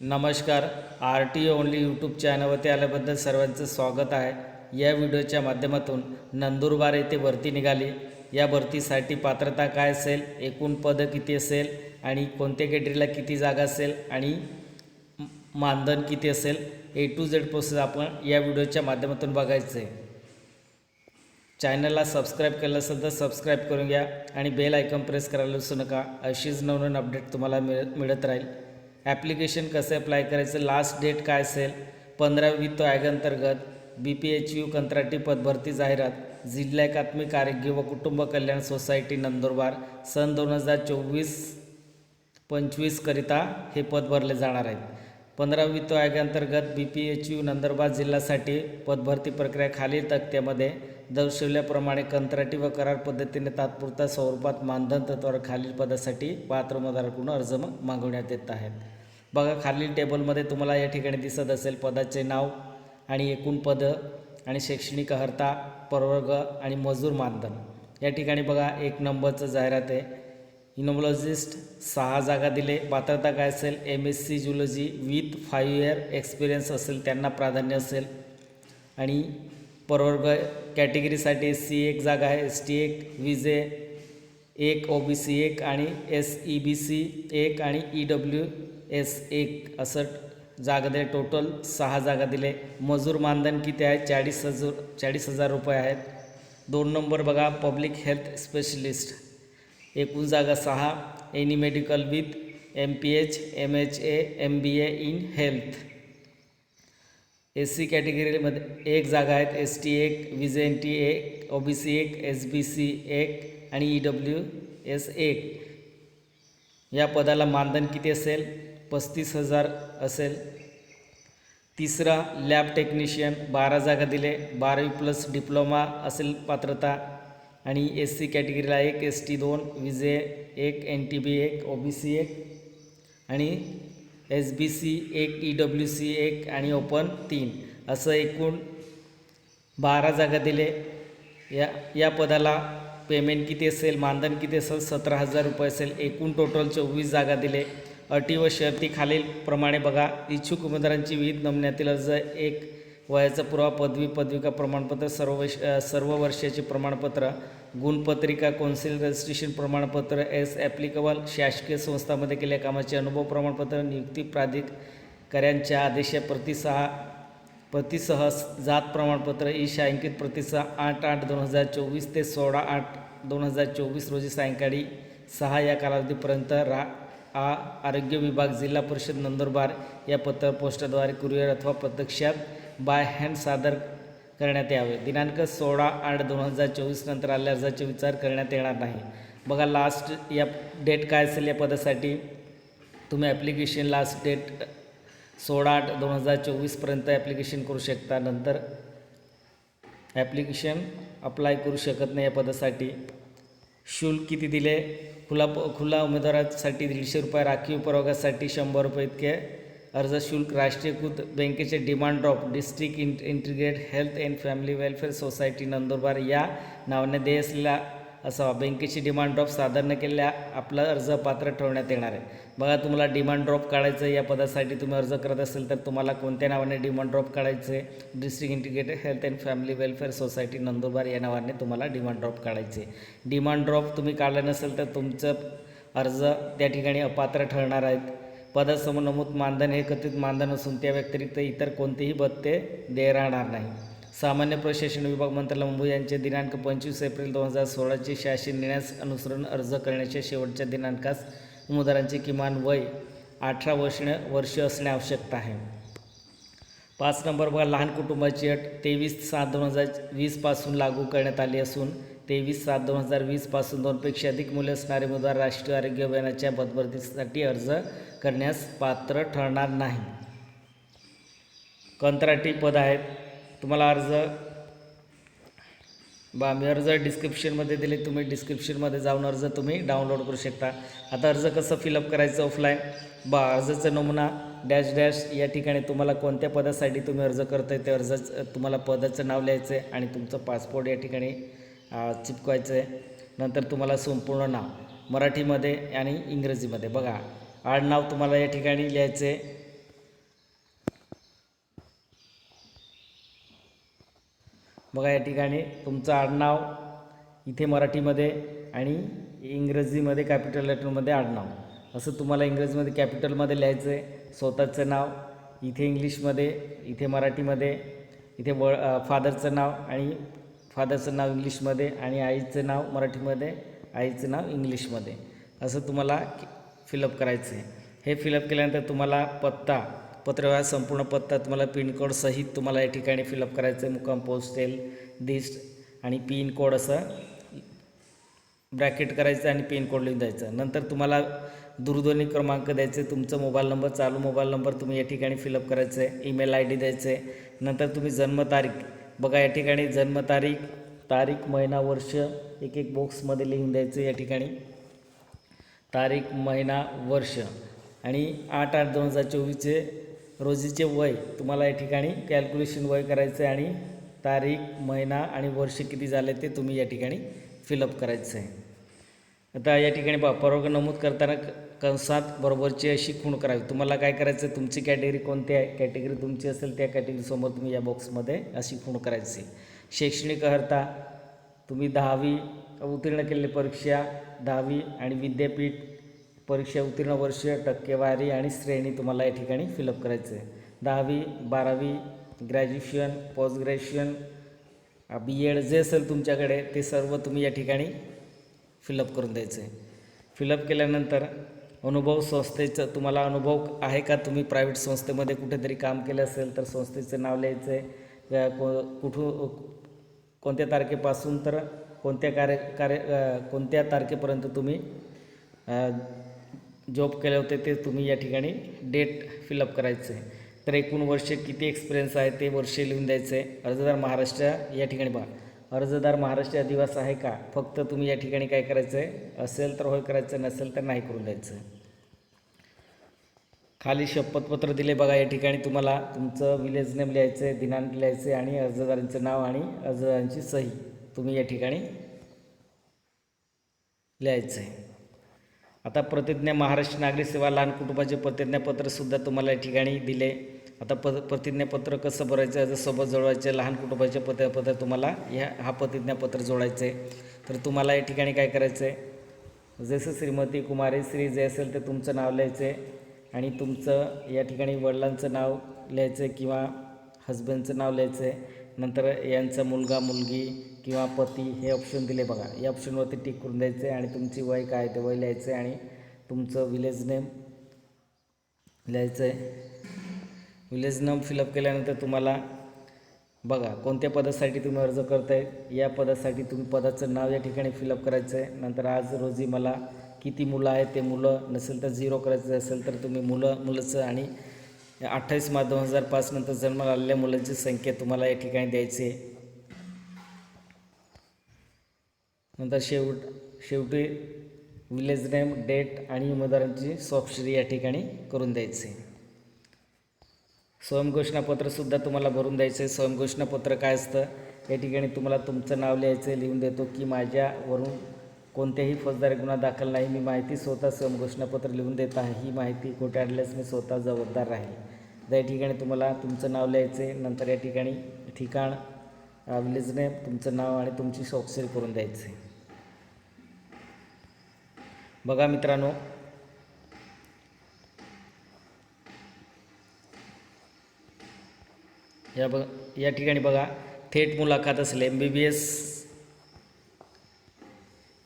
नमस्कार R T only YouTube चॅनलवरती आल्याबद्दल सर्वांचं स्वागत आहे. या व्हिडिओच्या माध्यमातून नंदुरबार येथे भरती निघाली. या भरतीसाठी पात्रता काय असेल एकूण पदं किती असेल आणि कोणत्या कॅटेगरीला किती जागा असेल आणि मानधन किती असेल ए टू झेड प्रोसेस आपण या व्हिडिओच्या माध्यमातून बघायचं आहे चॅनलला सबस्क्राईब केलं असेल तर सबस्क्राईब करून घ्या आणि बेल आयकॉन प्रेस करायला विसरू नका. अशीच नवनवीन अपडेट तुम्हाला मिळ मिळत राहील. ॲप्लिकेशन कसं अप्लाय करायचं? लास्ट डेट काय असेल? पंधरा वित्त आयोगांतर्गत बी पी एच यू कंत्राटी पदभरती जाहिरात. जिल्हा एकात्मिक आरोग्य व कुटुंब कल्याण सोसायटी नंदुरबार. सन दोन हजार चोवीस पंचवीसकरिता हे पद भरले जाणार आहेत. पंधरा वित्त आयोगांतर्गत B P H U Nandurbar जिल्ह्यासाठी पदभरती प्रक्रिया खालील तक्त्यामध्ये दर्शवल्याप्रमाणे कंत्राटी व करार पद्धतीने तात्पुरता स्वरूपात मानधन तत्वावर खालील पदासाठी पात्र उमेदवाराकडून अर्ज मागवण्यात येत आहेत. बघा खालील टेबलमध्ये तुम्हाला या ठिकाणी दिसत असेल पदाचे नाव आणि एकूण पदं आणि शैक्षणिक अर्हता प्रवर्ग आणि मजूर मानधन. या ठिकाणी बघा एक नंबरचं जाहिरात आहे. इनोमॉलॉजिस्ट सहा जागा दिले. पात्रता काय असेल? M S C zoology with five year experience असेल त्यांना प्राधान्य असेल. आणि प्रवर्ग कॅटेगरीसाठी एस सी एक जागा आहे. एस टी एक विजे एक ओ बी सी एक आणि एस ई बी सी एक आणि ई डब्ल्यू एस एक असं जागा दिले. टोटल सहा जागा दिले. मजूर मानधन किती आहे? चाळीस हजार चाळीस हजार रुपये आहेत. दोन नंबर बघा पब्लिक हेल्थ स्पेशलिस्ट एकूण जागा सहा. Any medical with M P H M H A M B A in health S C कॅटेगरीमध्ये एक जागा आहेत. एस टी एक विजे एन टी एक ओ बी सी एक एस बी सी एक आणि ई डब्ल्यू एस एक. या पदाला मानधन किती असेल? पस्तीस हजार असेल. तिसरा लॅब टेक्निशियन बारा जागा दिले. बारावी प्लस डिप्लोमा असेल पात्रता. आणि एस सी कॅटेगरीला एक एस टी दोन विजे एक एन टी बी एक ओ बी सी एक. आणि एस बी सी एक ई डब्ल्यू सी एक आणि ओपन तीन. असं एकूण बारा जागा दिले. या या पदाला पेमेंट किती असेल मानधन किती असेल सतरा हजार रुपये असेल. एकूण टोटल चोवीस जागा दिले. अटी व शर्ती खालीलप्रमाणे बघा. इच्छुक उमेदवारांची विविध नमुन्यातील अर्ज एक. वयाचा पुरावा पदवी पदविका प्रमाणपत्र सर्व सर्व वर्षाचे प्रमाणपत्र गुणपत्रिका कौन्सिल रजिस्ट्रेशन प्रमाणपत्र एस ॲप्लिकेबल शासकीय संस्थांमध्ये केल्या कामाचे अनुभव प्रमाणपत्र नियुक्ती प्राधिकाऱ्यांच्या आदेशा प्रतिसहा प्रतिसह जात प्रमाणपत्र ई शांकित प्रतिसह आठ आठ दोन हजार चोवीस ते सोळा आठ दोन हजार चोवीस रोजी सायंकाळी सहा या कालावधीपर्यंत रा आ आरोग्य विभाग जिल्हा परिषद नंदुरबार या पत्र पोस्टाद्वारे कुरिअर अथवा प्रत्यक्षात बाय हँड सादर करण्यात यावे. दिनांक सोळा आठ दोन हजार चोवीस नंतर आलेल्या अर्जाचे विचार करण्यात येणार नाही. बघा लास्ट या डेट काय असेल या पदासाठी? तुम्ही ॲप्लिकेशन लास्ट डेट सोळा आठ दोन हजार चोवीसपर्यंत ॲप्लिकेशन करू शकता. नंतर ॲप्लिकेशन अप्लाय करू शकत नाही या पदासाठी. शुल्क किती दिले? खुला प खुला उमेदवारासाठी दीडशे रुपये राखीव प्रवर्गासाठी शंभर रुपये इतके. अर्ज शुल्क राष्ट्रीयकृत बँकेचे demand drop district int integrate health and family welfare society Nandurbar या नावाने देय असलेला असावा. बँकेची डिमांड ड्रॉप सादर न केलेल्या आपला अर्ज पात्र ठेवण्यात येणार आहे. बघा तुम्हाला डिमांड ड्रॉप काढायचं आहे या पदासाठी तुम्ही अर्ज करत असेल तर तुम्हाला कोणत्या नावाने डिमांड ड्रॉप काढायचं आहे? District integrated health and family welfare society Nandurbar या नावाने तुम्हाला डिमांड ड्रॉप काढायचे आहे. डिमांड ड्रॉप तुम्ही काढलं नसेल तर तुमचं अर्ज त्या ठिकाणी अपात्र ठरणार आहेत. पदासमोर नमूद मानधन हे कथित मानधन असून त्या व्यतिरिक्त इतर कोणतेही भत्ते दे राहणार नाही. सामान्य प्रशासन विभाग मंत्रालय मुंबई यांचे दिनांक पंचवीस एप्रिल दोन हजार सोळाचे शासन निर्णयास अनुसरून अर्ज करण्याच्या शेवटच्या दिनांकास उमेदवारांचे किमान वय अठरा वर्ष वर्ष असणे आवश्यक आहे. पाच नंबर बघा लहान कुटुंबाची अट तेवीस सात दोन हजार वीसपासून लागू करण्यात आली असून तेवीस सात दोन हजार वीसपासून दोनपेक्षा अधिक मुले असणारे उमेदवार राष्ट्रीय आरोग्य अभियानाच्या पदभरतीसाठी अर्ज करण्यास पात्र ठरणार नाही. कंत्राटी पद आहेत तुम्हाला अर्ज बा मी अर्ज डिस्क्रिप्शनमध्ये दिले तुम्ही डिस्क्रिप्शनमध्ये जाऊन अर्ज तुम्ही डाउनलोड करू शकता. आता अर्ज कसं फिलअप करायचं ऑफलाईन बा अर्जाचा नमुना डॅश डॅश या ठिकाणी तुम्हाला कोणत्या पदासाठी तुम्ही अर्ज करताय ते अर्ज तुम्हाला पदाचं नाव लिहायचं आहे आणि तुमचं पासपोर्ट या ठिकाणी चिपकवायचं आहे. नंतर तुम्हाला संपूर्ण नाव मराठीमध्ये आणि इंग्रजीमध्ये. बघा आडनाव तुम्हाला या ठिकाणी लिहायचं बघा या ठिकाणी तुमचं आडनाव इथे मराठीमध्ये आणि इंग्रजीमध्ये कॅपिटल लेटरमध्ये आडनाव. असं तुम्हाला इंग्रजीमध्ये कॅपिटलमध्ये लिहायचं आहे स्वतःचं नाव इथे इंग्लिशमध्ये इथे मराठीमध्ये इथे व फादरचं नाव आणि फादरचं नाव इंग्लिशमध्ये आणि आईचं नाव मराठीमध्ये आईचं नाव इंग्लिशमध्ये. असं तुम्हाला फिलअप करायचं आहे हे फिलअप केल्यानंतर तुम्हाला पत्ता पत्रव्यवहार संपूर्ण पत्ता तुम्हाला पिनकोडसहित तुम्हाला या ठिकाणी फिलअप करायचं आहे मुक्काम पोस्टेल दिस्ट आणि पिन कोड असं ब्रॅकेट करायचं आणि पिन कोड लिहून द्यायचं. नंतर तुम्हाला दूरध्वनी क्रमांक द्यायचे तुमचं मोबाईल नंबर चालू मोबाईल नंबर तुम्ही या ठिकाणी फिलअप करायचं आहे ईमेल आय डी द्यायचं आहे नंतर तुम्ही जन्मतारीख बघा या ठिकाणी जन्मतारीख तारीख महिना वर्ष एक एक बॉक्समध्ये लिहून द्यायचं या ठिकाणी. तारीख महिना वर्ष आणि आठ आठ दोन हजार चोवीसचे रोजीचे वय तुम्हाला या ठिकाणी कॅल्क्युलेशन वय करायचं आहे आणि तारीख महिना आणि वर्ष किती झाले ते तुम्ही या ठिकाणी फिलअप करायचं आहे आता या ठिकाणी पहा परवाग नमूद करताना कंसात बरोबरची अशी खूण करावी. तुम्हाला काय करायचं आहे तुमची कॅटेगरी कोणती आहे? कॅटेगरी तुमची असेल त्या कॅटेगरीसमोर तुम्ही या बॉक्समध्ये अशी खूण करायची शैक्षणिक अर्हता तुम्ही दहावी उत्तीर्ण केलेली परीक्षा दहावी आणि विद्यापीठ परीक्षा उत्तीर्ण वर्ष टक्केवारी आणि श्रेणी तुम्हाला या ठिकाणी फिलअप करायचं आहे. दहावी बारावी graduation post graduation B Ed जे असेल तुमच्याकडे ते सर्व तुम्ही या ठिकाणी फिलअप करून द्यायचं आहे. फिलअप केल्यानंतर अनुभव संस्थेचं तुम्हाला अनुभव आहे का? तुम्ही प्रायव्हेट संस्थेमध्ये कुठेतरी काम केलं असेल तर संस्थेचं नाव लिहायचं आहे. को कुठू कोणत्या तारखेपासून तर कोणत्या कार्य कार्य कोणत्या तारखेपर्यंत तुम्ही जॉब केले होते ते तुम्ही या ठिकाणी डेट फिलअप करायचं. आहे तर एकूण वर्ष किती एक्सपिरियन्स आहे ते वर्ष लिहून द्यायचं. आहे अर्जदार महाराष्ट्र या ठिकाणी पहा अर्जदार महाराष्ट्र अधिवास आहे का? फक्त तुम्ही या ठिकाणी काय करायचं आहे असेल तर होय करायचं नसेल तर नाही करून द्यायचं. खाली शपथपत्र दिले बघा या ठिकाणी तुम्हाला. तुमचं विलेज नेम लिहायचं आहे दिनांक लिहायचं आहे आणि अर्जदारांचं नाव आणि अर्जदारांची सही तुम्ही या ठिकाणी लिहायचं आहे. आता प्रतिज्ञा महाराष्ट्र नागरिक सेवा लहान कुटुंबाचे प्रतिज्ञापत्रसुद्धा तुम्हाला या ठिकाणी दिले. आता प प्रतिज्ञापत्र कसं भरायचं याचं सोबत जोडायचं लहान कुटुंबाचे प्रतिज्ञापत्र तुम्हाला ह्या हा प्रतिज्ञापत्र जोडायचं आहे तर तुम्हाला या ठिकाणी काय करायचं आहे जसं श्रीमती कुमारी श्री जे असेल ते तुमचं नाव लिहायचं आहे आणि तुमचं या ठिकाणी वडिलांचं नाव लिहायचं आहे किंवा हजबंडचं नाव लिहायचं आहे नंतर यांचा मुलगा मुलगी किंवा पती हे ऑप्शन दिले बघा. या ऑप्शनवरती टिक करून द्यायचं आहे आणि तुमची वय काय ते वय लिहायचं आहे आणि तुमचं विलेज नेम लिहायचं आहे विलेज नेम फिलअप केल्यानंतर तुम्हाला बघा कोणत्या पदासाठी तुम्ही अर्ज करताय. या पदासाठी तुम्ही पदाचं नाव या ठिकाणी फिलअप करायचं आहे नंतर आज रोजी मला किती मुलं आहेत ते मुलं नसेल तर झिरो करायचं असेल तर तुम्ही मुलं मुलाचं आणि अठ्ठावीस मार्च दोन हजार पाचनंतर जन्माला आलेल्या मुलांची संख्या तुम्हाला या ठिकाणी द्यायची आहे. नंतर शेवट शेवटी विलेज नेम डेट आणि उमेदवारांची स्वाक्षरी या ठिकाणी करून द्यायची स्वयंघोषणापत्रसुद्धा तुम्हाला भरून द्यायचं आहे. स्वयंघोषणापत्र काय असतं? या ठिकाणी तुम्हाला तुमचं नाव लिहायचं आहे. लिहून देतो की माझ्यावरून कोणत्याही फौजदारी गुन्हा दाखल नाही. मी माहिती स्वतः स्वयंघोषणापत्र लिहून देत आहे. ही माहिती कुठे आढळल्यास मी स्वतः जबाबदार राहील. या ठिकाणी तुम्हाला तुमचं नाव लिहायचं आहे. नंतर या ठिकाणी ठिकाण विलेज नेम तुमचं नाव आणि तुमची स्वाक्षरी करून द्यायचं आहे. बघा मित्रांनो. या बघ या ठिकाणी बघा थेट मुलाखत असेल M B B S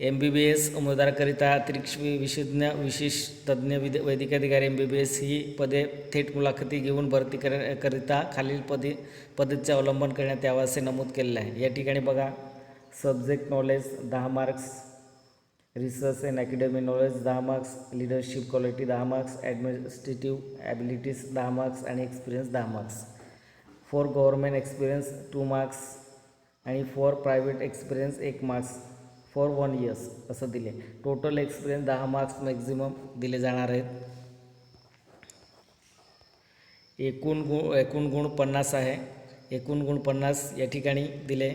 M B B S उमेदवाराकरिता अतिरिक्त विशेषज्ञ विशेष तज्ज्ञ विद वैद्यकीय अधिकारी एम बी बी एस ही पदे थेट मुलाखती घेऊन भरती कर करिता खालील पदे पद्धतीचे अवलंबन करण्यात यावं असे नमूद केलेलं आहे. या ठिकाणी बघा सब्जेक्ट नॉलेज दहा marks research and academy knowledge दहा मार्क्स लिडरशिप क्वालिटी दहा मार्क्स ॲडमिनिस्ट्रेटिव्ह ॲबिलिटीज दहा मार्क्स आणि एक्सपिरियन्स दहा marks for government experience two marks आणि फॉर प्रायव्हेट एक्सपिरियन्स एक मार्क्स फॉर वन इयर्स असं दिले. टोटल एक्सपिरियन्स दहा मार्क्स मॅक्झिमम दिले जाणार आहेत. एकूण गुण एकूण गुण पन्नास आहे. एकूण गुण पन्नास या ठिकाणी दिले.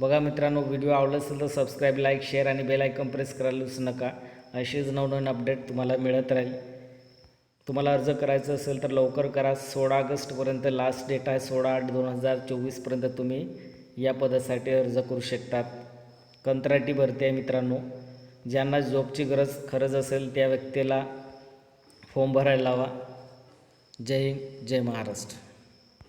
बघा मित्रांनो व्हिडिओ आवडला असेल तर सबस्क्राईब लाईक शेअर आणि बेल आयकॉन प्रेस करायला विसरू नका. असेच नवनवीन अपडेट तुम्हाला मिळत राहील. तुम्हाला अर्ज करायचं असेल तर लवकर करा. सोळा ऑगस्टपर्यंत लास्ट डेट आहे. सोळा आठ दोन हजार चोवीसपर्यंत तुम्ही या पदासाठी अर्ज करू शकतात. कंत्राटी भरती आहे मित्रांनो. ज्यांना जॉबची गरज खरंच असेल त्या व्यक्तीला फॉर्म भरायला लावा. जय हिंद जय महाराष्ट्र.